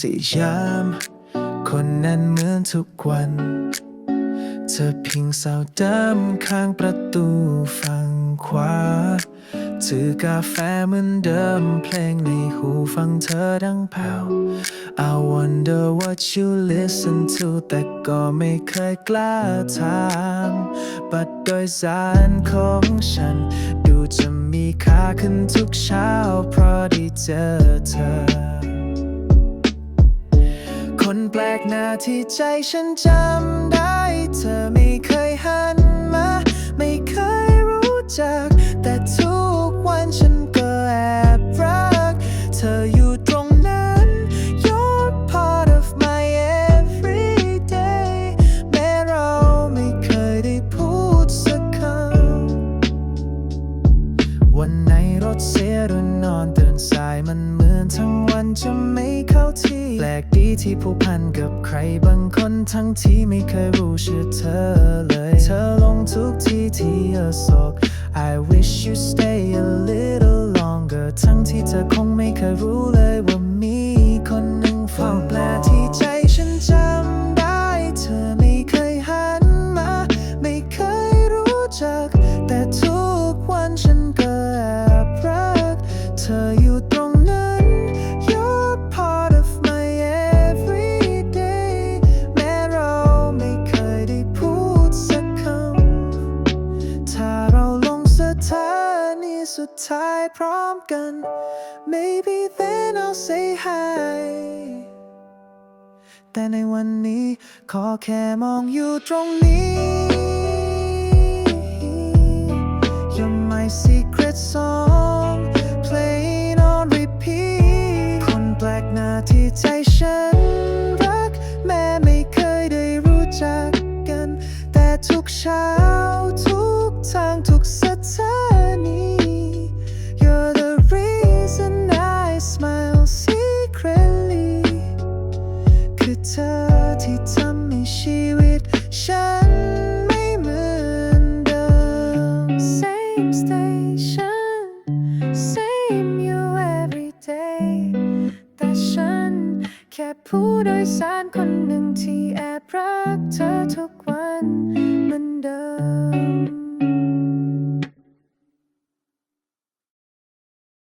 สยาม คนนั้นเหมือนทุกวัน เธอเพิงเสาดำข้างประตูฝั่งขวาถือกาแฟเหมือนเดิมเพลงในหูฟังเธอดังแผ่ว I wonder what you listen to แต่ก็ไม่เคยกล้าถามบัตรโดยสารของฉัน ดูจะมีค่าขึ้นทุกเช้าเพราะได้เจอเธอ ลกหน้าที่ใจฉันจำได้ เธอไม่เคยหันมา ไม่เคยรู้จัก วันไหนรถเสียหรือนอนตื่นสายมันเหมือนทั้งวันจะไม่เข้าที่ แปลกดีที่ผูกพันกับใครบางคนทั้งที่ไม่เคยรู้ชื่อเธอ ออยู่ตรงนั้น You're part of my everyday แม้เราไม่เคยได้พูดสักคำ ถ้าเราลงสถานีสุดท้ายพร้อมกัน maybe then I'll say hi แต่ในวันนี้ขอแค่มองอยู่ตรงนี้ เช้าทุกทางทุกสถานี You're the reason I smile secretly คือเธอที่ทำให้ชีวิตฉันไม่เหมือนเดิม Same station same ผู้โดยสารคนหนึ่งที่แอบรักเธอทุกวันเหมือนเดิม